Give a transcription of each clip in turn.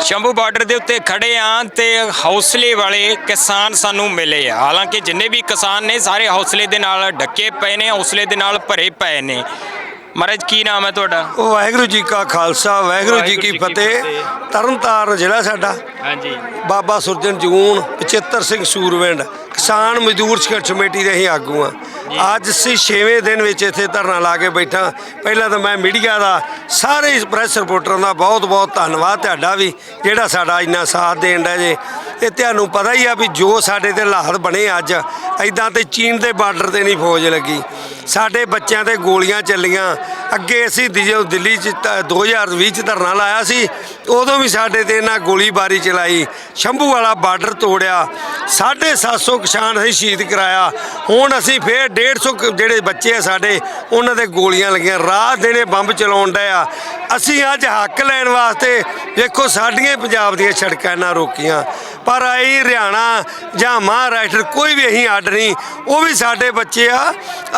Shambhu border ਦੇ ਉੱਤੇ ਖੜੇ ਆਂ ਤੇ ਹੌਸਲੇ ਵਾਲੇ ਕਿਸਾਨ ਸਾਨੂੰ ਮਿਲੇ ਆ। ਹਾਲਾਂਕਿ ਜਿੰਨੇ ਵੀ ਕਿਸਾਨ ਨੇ ਸਾਰੇ ਹੌਸਲੇ ਦੇ ਨਾਲ ਡੱਕੇ ਪਏ ਨੇ ਹੌਸਲੇ ਦੇ ਨਾਲ ਭਰੇ ਪਏ ਨੇ। ਮਹਾਰਾਜ ਕੀ ਨਾਮ ਹੈ ਤੁਹਾਡਾ? ਵਾਹਿਗੁਰੂ ਜੀ ਕਾ ਖਾਲਸਾ ਵਾਹਿਗੁਰੂ ਜੀ ਕੀ ਫਤਿਹ। ਤਰਨਤਾਰਨ ਜ਼ਿਲ੍ਹਾ ਸਾਡਾ। ਹਾਂਜੀ। ਬਾਬਾ ਸੁਰਜਨ ਜਗੂਨ 75 ਸਿੰਘ ਸੂਰਵਿੰਡ। ਕਿਸਾਨ ਮਜ਼ਦੂਰ ਸੰਘਰਸ਼ ਕਮੇਟੀ ਦੇ ਅਸੀਂ ਆਗੂ ਆ ਅੱਜ ਅਸੀਂ 6ਵੇਂ ਦਿਨ ਵਿੱਚ ਇੱਥੇ ਧਰਨਾ ਲਾ ਕੇ ਬੈਠਾ। ਪਹਿਲਾਂ ਤਾਂ ਮੈਂ ਮੀਡੀਆ ਦਾ ਸਾਰੇ ਪ੍ਰੈਸ ਰਿਪੋਰਟਰਾਂ ਦਾ ਬਹੁਤ ਬਹੁਤ ਧੰਨਵਾਦ। ਤੁਹਾਡਾ ਵੀ ਜਿਹੜਾ ਸਾਡਾ ਇੰਨਾ ਸਾਥ ਦੇਣ ਦਾ ਜੇ। ਇਹ ਤੁਹਾਨੂੰ ਪਤਾ ਹੀ ਆ ਵੀ ਜੋ ਸਾਡੇ ਤੇ ਹਾਲਾਤ ਬਣੇ ਅੱਜ ਐਦਾਂ ਤੇ ਚੀਨ ਦੇ ਬਾਰਡਰ ਤੇ ਨਹੀਂ ਫੌਜ ਲੱਗੀ। ਸਾਡੇ ਬੱਚਿਆਂ ਤੇ ਗੋਲੀਆਂ ਚੱਲੀਆਂ। ਅੱਗੇ ਅਸੀਂ ਜਦੋਂ ਦਿੱਲੀ ਚ ਤ- 2020 ਚ ਧਰਨਾ ਲਾਇਆ ਸੀ, ਉਦੋਂ ਵੀ ਸਾਡੇ ਤੇ ਇਹਨਾਂ ਗੋਲੀਬਾਰੀ ਚਲਾਈ। ਸ਼ੰਭੂ ਵਾਲਾ ਬਾਰਡਰ ਤੋੜਿਆ। 750 ਕਿਸਾਨ ਅਸੀਂ ਸ਼ਹੀਦ ਕਰਾਇਆ। ਹੁਣ ਅਸੀਂ ਫੇਰ 150 ਕ- ਜਿਹੜੇ ਬੱਚੇ ਆ ਸਾਡੇ, ਉਹਨਾਂ ਦੇ ਗੋਲੀਆਂ ਲੱਗੀਆਂ। ਰਾਤ ਦਿਨੇ ਬੰਬ ਚਲਾਉਣ ਡਏ ਆ। ਅਸੀਂ ਅੱਜ ਹੱਕ ਲੈਣ ਵਾਸਤੇ ਵੇਖੋ ਸਾਡੀਆਂ ਪੰਜਾਬ ਦੀਆਂ ਸੜਕਾਂ ਨਾ ਰੋਕੀਆਂ। ਪਰ ਆਈ ਹਰਿਆਣਾ ਜਾਂ ਮਹਾਰਾਸ਼ਟਰ ਕੋਈ ਵੀ ਅਸੀਂ ਅੱਡ ਨਹੀਂ, ਉਹ ਵੀ ਸਾਡੇ ਬੱਚੇ ਆ।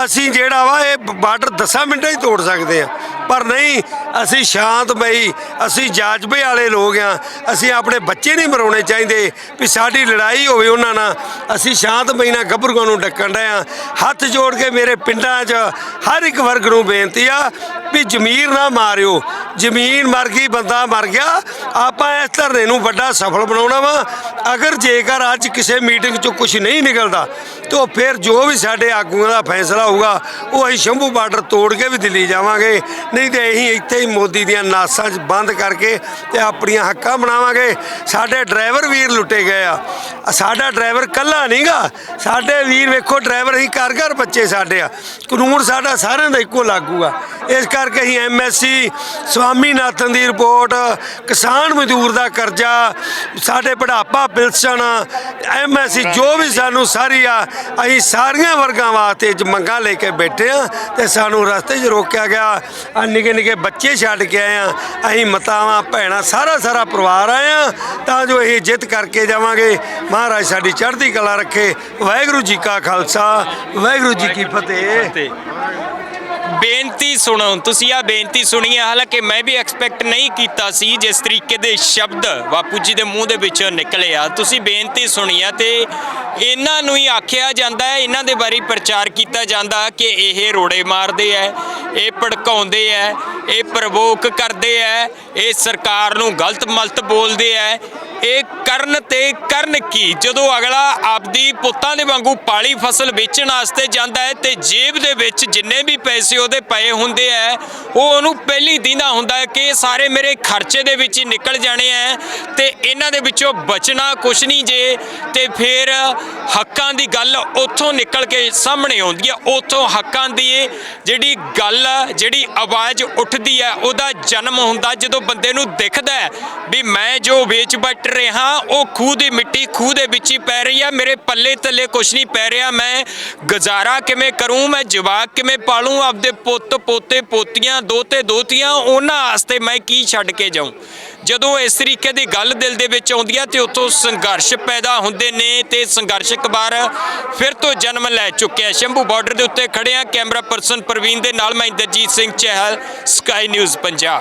ਅਸੀਂ ਜਿਹੜਾ ਵਾ, ਇਹ ਬਾਰਡਰ 10 ਮਿੰਟਾਂ ਹੀ ਤੋੜ ਸਕਦੇ ਆ। ਪਰ ਨਹੀਂ, ਅਸੀਂ ਸ਼ਾਂਤਮਈ, ਅਸੀਂ ਜਾਜਬੇ ਵਾਲੇ ਲੋਕ ਆ। ਅਸੀਂ ਆਪਣੇ ਬੱਚੇ ਨਹੀਂ ਮਰਾਉਣੇ ਚਾਹੀਦੇ ਵੀ ਸਾਡੀ ਲੜਾਈ ਹੋਵੇ ਉਹਨਾਂ ਨਾਲ। ਅਸੀਂ ਸ਼ਾਂਤਮਈ ਨਾਲ ਗੱਭਰੂਆਂ ਨੂੰ ਡੱਕਣ ਡਏ ਆ। ਹੱਥ ਜੋੜ ਕੇ ਮੇਰੇ ਪਿੰਡਾਂ 'ਚ ਹਰ ਇੱਕ ਵਰਗ ਨੂੰ ਬੇਨਤੀ ਆ ਵੀ ਜ਼ਮੀਰ ਨਾ ਮਾਰਿਓ। ਜ਼ਮੀਨ ਮਰ ਗਈ, ਬੰਦਾ ਮਰ ਗਿਆ। ਆਪਾਂ ਇਸ ਧਰਨੇ ਨੂੰ ਵੱਡਾ ਸਫਲ ਬਣਾਉਣਾ ਵਾ। ਅਗਰ ਜੇਕਰ ਅੱਜ ਕਿਸੇ ਮੀਟਿੰਗ 'ਚੋਂ ਕੁਝ ਨਹੀਂ ਨਿਕਲਦਾ, ਤਾਂ ਫਿਰ ਜੋ ਵੀ ਸਾਡੇ ਆਗੂਆਂ ਦਾ ਫੈਸਲਾ ਹੋਊਗਾ, ਉਹ ਅਸੀਂ ਸ਼ੰਭੂ ਬਾਰਡਰ ਤੋੜ ਕੇ ਵੀ ਦਿੱਲੀ ਜਾਵਾਂਗੇ। ਨਹੀਂ ਤੇ ਅਸੀਂ ਇੱਥੇ ਹੀ ਮੋਦੀ ਦੀਆਂ ਨਾਸਾਂ 'ਚ ਬੰਦ ਕਰਕੇ ਤੇ ਆਪਣੀਆਂ ਹੱਕਾਂ ਬਣਾਵਾਂਗੇ। ਸਾਡੇ ਡਰਾਈਵਰ ਵੀਰ ਲੁੱਟੇ ਗਏ ਆ। ਸਾਡਾ ਡਰਾਈਵਰ ਕੱਲਾ ਨਹੀਂਗਾ। ਸਾਡੇ ਵੀਰ ਵੇਖੋ, ਡਰਾਈਵਰ ਅਸੀਂ ਘਰ ਘਰ ਬੱਚੇ ਸਾਡੇ ਆ। ਕਾਨੂੰਨ ਸਾਡਾ ਸਾਰਿਆਂ ਦਾ ਇੱਕੋ ਲਾਗੂ ਆ। ਇਸ ਕਰਕੇ ਅਸੀਂ ਐਮਐਸਸੀ ਸਵਾਮੀਨਾਥਨ ਦੀ ਰਿਪੋਰਟ, ਕਿਸਾਨ ਮਜ਼ਦੂਰ ਦਾ ਕਰਜ਼ਾ, ਸਾਡੇ ਬੁਢਾਪਾ ਪਿਲਸਣ ਐਮਐਸਸੀ ਜੋ ਵੀ ਸਾਨੂੰ ਸਾਰੀ ਆ, ਅਸੀਂ ਸਾਰੀਆਂ ਵਰਗਾਂ ਵਾਸਤੇ ਮੰਗਾਂ ਲੈ ਕੇ ਬੈਠੇ ਆ ਤੇ ਸਾਨੂੰ ਰਸਤੇ 'ਚ ਰੋਕਿਆ ਗਿਆ। ਆ ਨਿੱਕੇ ਨਿੱਕੇ ਬੱਚੇ ਛੱਡ ਕੇ ਆਏ ਆ। ਅਸੀਂ ਮਤਾਵਾਂ, ਭੈਣਾਂ, ਸਾਰਾ ਸਾਰਾ ਪਰਿਵਾਰ ਆਏ ਆ। ਤਾਂ ਜੋ ਇਹ ਜਿੱਤ ਕਰਕੇ ਜਾਵਾਂਗੇ। ਮਹਾਰਾਜ ਸਾਡੀ ਚੜ੍ਹਦੀ ਕਲਾ ਰੱਖੇ। ਵਾਹਿਗੁਰੂ ਜੀ ਕਾ ਖਾਲਸਾ। ਵਾਹਿਗੁਰੂ ਜੀ ਕੀ ਫਤਿਹ। ਤੇ ਬੇਨਤੀ ਸੁਣੋ, ਤੁਸੀਂ ਆ ਬੇਨਤੀ ਸੁਣੀ ਹੈ ਹਾਲਾਂਕਿ ਮੈਂ ਵੀ ਐਕਸਪੈਕਟ ਨਹੀਂ ਕੀਤਾ ਸੀ ਜਿਸ ਤਰੀਕੇ ਦੇ ਸ਼ਬਦ ਬਾਪੂ ਜੀ ਦੇ ਮੂੰਹ ਦੇ ਵਿੱਚੋਂ ਨਿਕਲੇ ਆ। ਤੁਸੀਂ ਬੇਨਤੀ ਸੁਣੀ ਆ ਤੇ ਇਹਨਾਂ ਨੂੰ ਹੀ ਆਖਿਆ ਜਾਂਦਾ ਹੈ, ਇਹਨਾਂ ਦੇ ਬਾਰੇ ਪ੍ਰਚਾਰ ਕੀਤਾ ਜਾਂਦਾ ਕਿ ਇਹ ਰੋੜੇ ਮਾਰਦੇ ਐ, ਇਹ ਭੜਕਾਉਂਦੇ ਐ, ਇਹ ਪ੍ਰਵੋਕ ਕਰਦੇ ਐ, ਇਹ ਸਰਕਾਰ ਨੂੰ ਗਲਤ ਮਲਤ ਬੋਲਦੇ ਐ। ਇਹ ਕਰਨ ਤੇ ਕਰਨ ਕੀ? ਜਦੋਂ ਅਗਲਾ ਆਪਦੀ ਪੁੱਤਾਂ ਦੇ ਵਾਂਗੂ ਪਾਲੀ ਫਸਲ ਵੇਚਣ ਵਾਸਤੇ ਜਾਂਦਾ ਹੈ ਤੇ ਜੇਬ ਦੇ ਵਿੱਚ ਜਿੰਨੇ ਵੀ ਪੈਸੇ ਉਹਦੇ ਪਏ ਹੁੰਦੇ ਆ ਉਹ ਉਹਨੂੰ ਪਹਿਲੀ ਦਿੰਦਾ ਹੁੰਦਾ ਹੈ ਕਿ ਇਹ ਸਾਰੇ ਮੇਰੇ ਖਰਚੇ ਦੇ ਵਿੱਚ ਹੀ ਨਿਕਲ ਜਾਣੇ ਆ ਤੇ ਇਹਨਾਂ ਦੇ ਵਿੱਚੋਂ ਬਚਣਾ ਕੁਛ ਨਹੀਂ ਜੇ ਤੇ ਫਿਰ ਹੱਕਾਂ ਦੀ ਗੱਲ ਉੱਥੋਂ ਨਿਕਲ ਕੇ ਸਾਹਮਣੇ ਆਉਂਦੀ ਹੈ ਉੱਥੋਂ ਹੱਕਾਂ ਦੀ ਜਿਹੜੀ ਗੱਲ, ਜਿਹੜੀ ਆਵਾਜ਼ ਉੱਠਦੀ ਹੈ ਉਹਦਾ ਜਨਮ ਹੁੰਦਾ ਜਦੋਂ ਬੰਦੇ ਨੂੰ ਦਿਖਦਾ ਵੀ ਮੈਂ ਜੋ ਵੇਚ ਬਟ ਰਿਹਾ, ਉਹ ਖੂਹ ਦੀ ਮਿੱਟੀ ਖੂਹ ਦੇ ਵਿੱਚ ਹੀ ਪੈ ਰਹੀ ਹੈ ਮੇਰੇ ਪੱਲੇ ਤੱਲੇ ਕੁਛ ਨਹੀਂ ਪੈ ਰਿਹਾ, ਮੈਂ ਗੁਜ਼ਾਰਾ ਕਿਵੇਂ ਕਰੂੰ, ਮੈਂ ਜਵਾਕ ਕਿਵੇਂ ਪਾਲੂੰ, ਆਪਦੇ ਪੁੱਤ, ਪੋਤੇ, ਪੋਤੀਆਂ, ਦੋਤੇ, ਦੋਤੀਆਂ, ਉਹਨਾਂ ਵਾਸਤੇ ਮੈਂ ਕੀ ਛੱਡ ਕੇ ਜਾਊਂ? ਜਦੋਂ ਇਸ ਤਰੀਕੇ ਦੀ ਗੱਲ ਦਿਲ ਦੇ ਵਿੱਚ ਆਉਂਦੀ ਹੈ ਤੇ ਉੱਥੋਂ ਸੰਘਰਸ਼ ਪੈਦਾ ਹੁੰਦੇ ਨੇ ਤੇ ਸੰਘਰਸ਼ ਕਬਾਰ ਫਿਰ ਤੋਂ ਜਨਮ ਲੈ ਚੁੱਕਿਆ ਸ਼ੰਭੂ ਬਾਰਡਰ ਦੇ ਉੱਤੇ ਖੜੇ ਆ ਕੈਮਰਾ ਪਰਸਨ ਪ੍ਰਵੀਨ ਦੇ ਨਾਲ ਮੈਂ ਇੰਦਰਜੀਤ ਸਿੰਘ ਚਹਿਲ ਸਕਾਈ ਨਿਊਜ਼ ਪੰਜਾਬ।